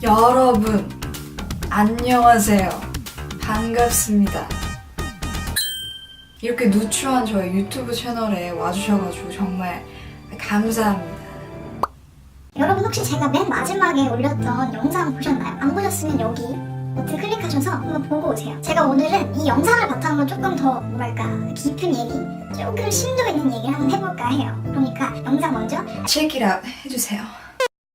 여러분, 안녕하세요. 반갑습니다. 이렇게 누추한 저의 유튜브 채널에 와주셔가지고 정말 감사합니다. 여러분 혹시 제가 맨 마지막에 올렸던 영상 보셨나요? 안 보셨으면 여기 버튼 클릭하셔서 한번 보고 오세요. 제가 오늘은 이 영상을 바탕으로 조금 더 뭐랄까 깊은 얘기, 조금 심도 있는 얘기를 한번 해볼까 해요. 그러니까 영상 먼저 it out 해주세요.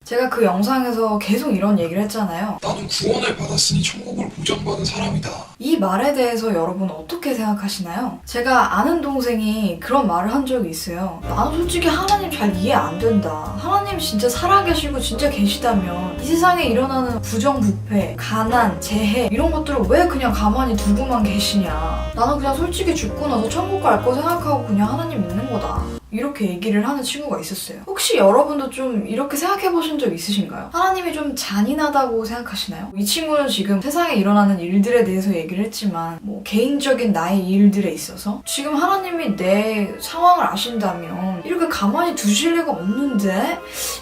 제가 그 영상에서 계속 이런 얘기를 했잖아요. 나는 구원을 받았으니 천국을 보장받은 사람이다. 이 말에 대해서 여러분 어떻게 생각하시나요? 제가 아는 동생이 그런 말을 한 적이 있어요. 나는 솔직히 하나님 잘 이해 안 된다. 하나님 진짜 살아계시고 진짜 계시다면 이 세상에 일어나는 부정부패, 가난, 재해 이런 것들을 왜 그냥 가만히 두고만 계시냐. 나는 그냥 솔직히 죽고 나서 천국 갈 거 생각하고 그냥 하나님 믿는 거다. 이렇게 얘기를 하는 친구가 있었어요. 혹시 여러분도 좀 이렇게 생각해 보신 적 있으신가요? 하나님이 좀 잔인하다고 생각하시나요? 이 친구는 지금 세상에 일어나는 일들에 대해서 얘기를 했지만 뭐 개인적인 나의 일들에 있어서 지금 하나님이 내 상황을 아신다면 이렇게 가만히 두실 리가 없는데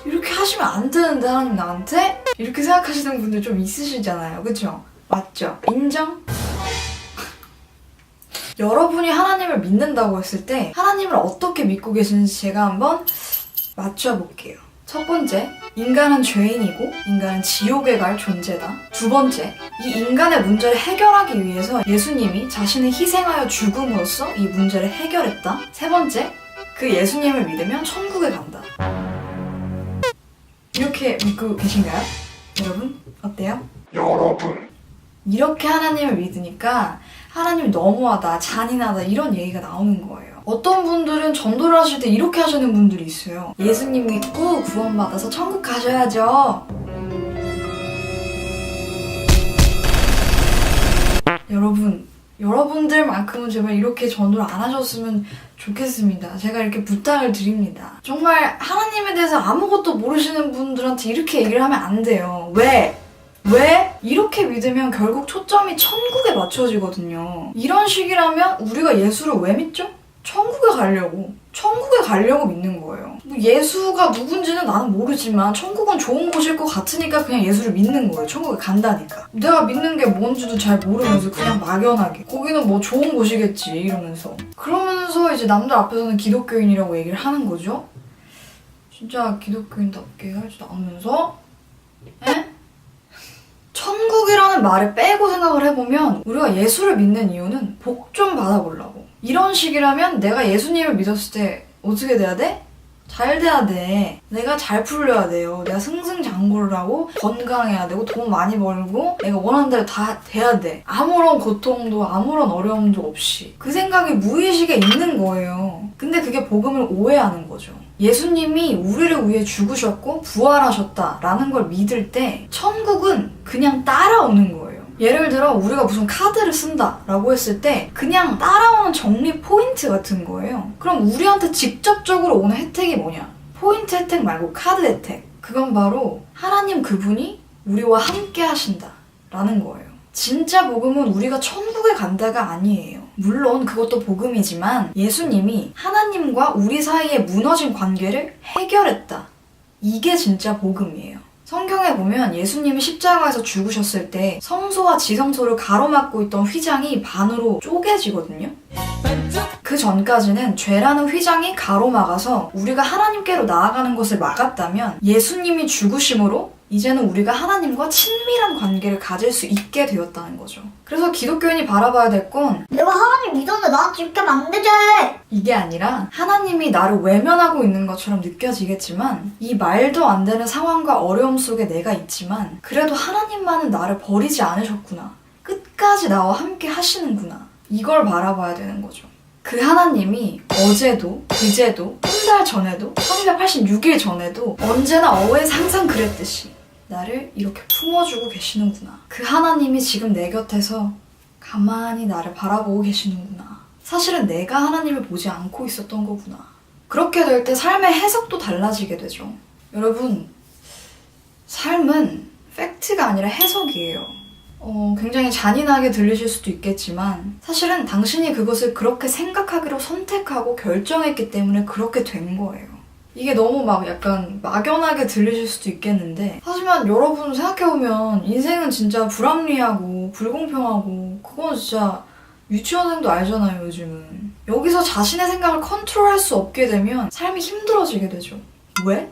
이렇게 하시면 안 되는데 하나님 나한테 이렇게 생각하시는 분들 좀 있으시잖아요. 그쵸? 맞죠? 인정? 여러분이 하나님을 믿는다고 했을 때 하나님을 어떻게 믿고 계시는지 제가 한번 맞춰볼게요. 첫 번째, 인간은 죄인이고 인간은 지옥에 갈 존재다. 두 번째, 이 인간의 문제를 해결하기 위해서 예수님이 자신을 희생하여 죽음으로써 이 문제를 해결했다. 세 번째, 그 예수님을 믿으면 천국에 간다. 이렇게 믿고 계신가요? 여러분, 어때요? 여러분, 이렇게 하나님을 믿으니까 하나님이 너무하다, 잔인하다 이런 얘기가 나오는 거예요. 어떤 분들은 전도를 하실 때 이렇게 하시는 분들이 있어요. 예수님 믿고 구원받아서 천국 가셔야죠. 여러분, 여러분들만큼은 제발 이렇게 전도를 안 하셨으면 좋겠습니다. 제가 이렇게 부탁을 드립니다. 정말 하나님에 대해서 아무것도 모르시는 분들한테 이렇게 얘기를 하면 안 돼요. 왜? 왜? 이렇게 믿으면 결국 초점이 천국에 맞춰지거든요. 이런 식이라면 우리가 예수를 왜 믿죠? 천국에 가려고. 천국에 가려고 믿는 거예요. 뭐 예수가 누군지는 나는 모르지만 천국은 좋은 곳일 것 같으니까 그냥 예수를 믿는 거예요. 천국에 간다니까. 내가 믿는 게 뭔지도 잘 모르면서 그냥 막연하게. 거기는 뭐 좋은 곳이겠지 이러면서. 그러면서 이제 남들 앞에서는 기독교인이라고 얘기를 하는 거죠. 진짜 기독교인답게 할줄 아면서 에? 천국이라는 말을 빼고 생각을 해보면 우리가 예수를 믿는 이유는 복 좀 받아보려고. 이런 식이라면 내가 예수님을 믿었을 때 어떻게 돼야 돼? 잘 돼야 돼. 내가 잘 풀려야 돼요. 내가 승승장구를 하고 건강해야 되고 돈 많이 벌고 내가 원하는 대로 다 돼야 돼. 아무런 고통도 아무런 어려움도 없이. 그 생각이 무의식에 있는 거예요. 근데 그게 복음을 오해하는 거죠. 예수님이 우리를 위해 죽으셨고 부활하셨다라는 걸 믿을 때 천국은 그냥 따라오는 거예요. 예를 들어 우리가 무슨 카드를 쓴다라고 했을 때 그냥 따라오는 적립 포인트 같은 거예요. 그럼 우리한테 직접적으로 오는 혜택이 뭐냐? 포인트 혜택 말고 카드 혜택. 그건 바로 하나님 그분이 우리와 함께 하신다라는 거예요. 진짜 복음은 우리가 천국에 간다가 아니에요. 물론 그것도 복음이지만 예수님이 하나님과 우리 사이에 무너진 관계를 해결했다. 이게 진짜 복음이에요. 성경에 보면 예수님이 십자가에서 죽으셨을 때 성소와 지성소를 가로막고 있던 휘장이 반으로 쪼개지거든요. 그 전까지는 죄라는 휘장이 가로막아서 우리가 하나님께로 나아가는 것을 막았다면 예수님이 죽으심으로 이제는 우리가 하나님과 친밀한 관계를 가질 수 있게 되었다는 거죠. 그래서 기독교인이 바라봐야 될 건 내가 하나님 믿었는데 나한테 이렇게 하면 안 되지. 이게 아니라 하나님이 나를 외면하고 있는 것처럼 느껴지겠지만 이 말도 안 되는 상황과 어려움 속에 내가 있지만 그래도 하나님만은 나를 버리지 않으셨구나. 끝까지 나와 함께 하시는구나. 이걸 바라봐야 되는 거죠. 그 하나님이 어제도, 그제도, 한 달 전에도, 386일 전에도 언제나 always 항상 그랬듯이 나를 이렇게 품어주고 계시는구나. 그 하나님이 지금 내 곁에서 가만히 나를 바라보고 계시는구나. 사실은 내가 하나님을 보지 않고 있었던 거구나. 그렇게 될 때 삶의 해석도 달라지게 되죠. 여러분, 삶은 팩트가 아니라 해석이에요. 어, 굉장히 잔인하게 들리실 수도 있겠지만 사실은 당신이 그것을 그렇게 생각하기로 선택하고 결정했기 때문에 그렇게 된 거예요. 이게 너무 막 약간 막연하게 들리실 수도 있겠는데 하지만 여러분 생각해보면 인생은 진짜 불합리하고 불공평하고 그건 진짜 유치원생도 알잖아요 요즘은. 여기서 자신의 생각을 컨트롤할 수 없게 되면 삶이 힘들어지게 되죠. 왜?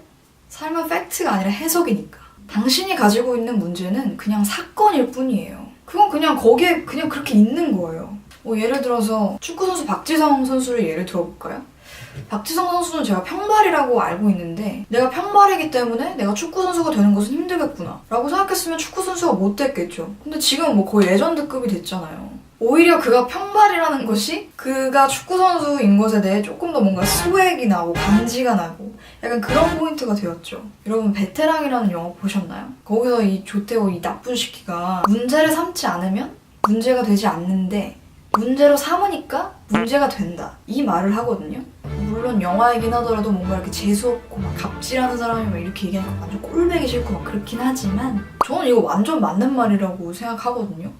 삶은 팩트가 아니라 해석이니까. 당신이 가지고 있는 문제는 그냥 사건일 뿐이에요. 그건 그냥 거기에 그냥 그렇게 있는 거예요. 뭐 예를 들어서 축구선수 박지성 선수를 예를 들어볼까요? 박지성 선수는 제가 평발이라고 알고 있는데 내가 평발이기 때문에 내가 축구 선수가 되는 것은 힘들겠구나 라고 생각했으면 축구 선수가 못 됐겠죠. 근데 지금 뭐 거의 레전드급이 됐잖아요. 오히려 그가 평발이라는 것이 그가 축구 선수인 것에 대해 조금 더 뭔가 스웩이 나고 감지가 나고 약간 그런 포인트가 되었죠. 여러분 베테랑이라는 영화 보셨나요? 거기서 이 조태호 이 나쁜 시키가 문제를 삼지 않으면 문제가 되지 않는데 문제로 삼으니까 문제가 된다. 이 말을 하거든요. 물론 영화이긴 하더라도 뭔가 이렇게 재수없고 막 갑질하는 사람이 막 이렇게 얘기하니까 완전 꼴배기 싫고 막 그렇긴 하지만 저는 이거 완전 맞는 말이라고 생각하거든요.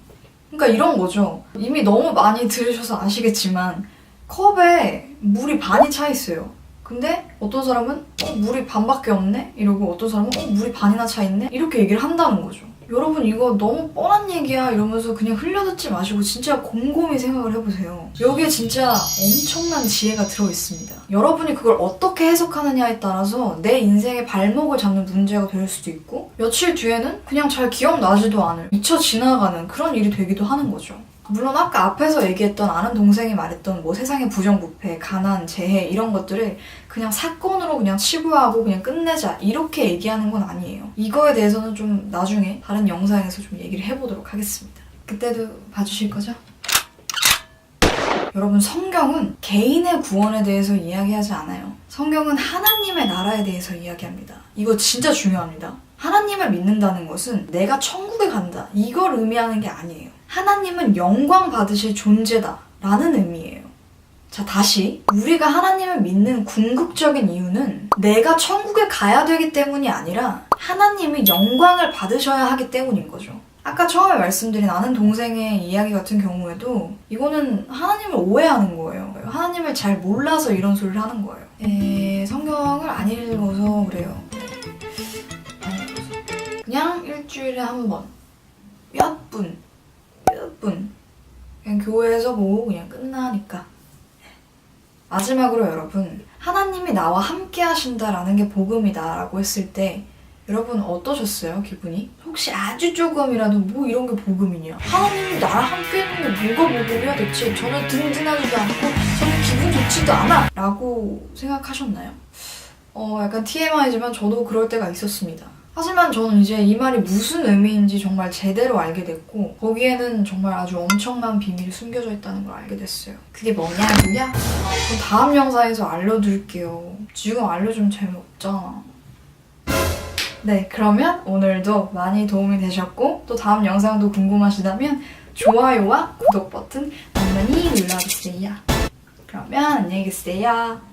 그러니까 이런 거죠. 이미 너무 많이 들으셔서 아시겠지만 컵에 물이 반이 차 있어요. 근데 어떤 사람은 어, 물이 반밖에 없네? 이러고 어떤 사람은 어, 물이 반이나 차 있네? 이렇게 얘기를 한다는 거죠. 여러분 이거 너무 뻔한 얘기야 이러면서 그냥 흘려듣지 마시고 진짜 곰곰이 생각을 해보세요. 여기에 진짜 엄청난 지혜가 들어있습니다. 여러분이 그걸 어떻게 해석하느냐에 따라서 내 인생의 발목을 잡는 문제가 될 수도 있고 며칠 뒤에는 그냥 잘 기억나지도 않을 미쳐 지나가는 그런 일이 되기도 하는 거죠. 물론 아까 앞에서 얘기했던 아는 동생이 말했던 뭐 세상의 부정부패, 가난, 재해 이런 것들을 그냥 사건으로 그냥 치부하고 그냥 끝내자 이렇게 얘기하는 건 아니에요. 이거에 대해서는 좀 나중에 다른 영상에서 좀 얘기를 해보도록 하겠습니다. 그때도 봐주실 거죠? 여러분 성경은 개인의 구원에 대해서 이야기하지 않아요. 성경은 하나님의 나라에 대해서 이야기합니다. 이거 진짜 중요합니다. 하나님을 믿는다는 것은 내가 천국에 간다. 이걸 의미하는 게 아니에요. 하나님은 영광 받으실 존재다. 라는 의미예요. 자, 다시. 우리가 하나님을 믿는 궁극적인 이유는 내가 천국에 가야 되기 때문이 아니라 하나님이 영광을 받으셔야 하기 때문인 거죠. 아까 처음에 말씀드린 아는 동생의 이야기 같은 경우에도 이거는 하나님을 오해하는 거예요. 하나님을 잘 몰라서 이런 소리를 하는 거예요. 에, 성경을 안 읽어서 그래요. 안 읽어서. 그냥 일주일에 한 번. 몇 분. 몇 분. 그냥 교회에서 보고 그냥 끝나니까. 마지막으로 여러분, 하나님이 나와 함께 하신다라는 게 복음이다라고 했을 때 여러분 어떠셨어요, 기분이? 혹시 아주 조금이라도 뭐 이런 게 복음이냐? 하나님이 나랑 함께 게 뭐가 복음이야 대체? 저는 든든하지도 않고 저는 기분 좋지도 않아! 라고 생각하셨나요? 어, 약간 TMI지만 저도 그럴 때가 있었습니다. 하지만 저는 이제 이 말이 무슨 의미인지 정말 제대로 알게 됐고 거기에는 정말 아주 엄청난 비밀이 숨겨져 있다는 걸 알게 됐어요. 그게 뭐냐고요? 그럼 다음 영상에서 알려드릴게요. 지금 알려주면 재미없잖아. 네, 그러면 오늘도 많이 도움이 되셨고 또 다음 영상도 궁금하시다면 좋아요와 구독 버튼 많이 눌러주세요. 그러면 안녕히 계세요.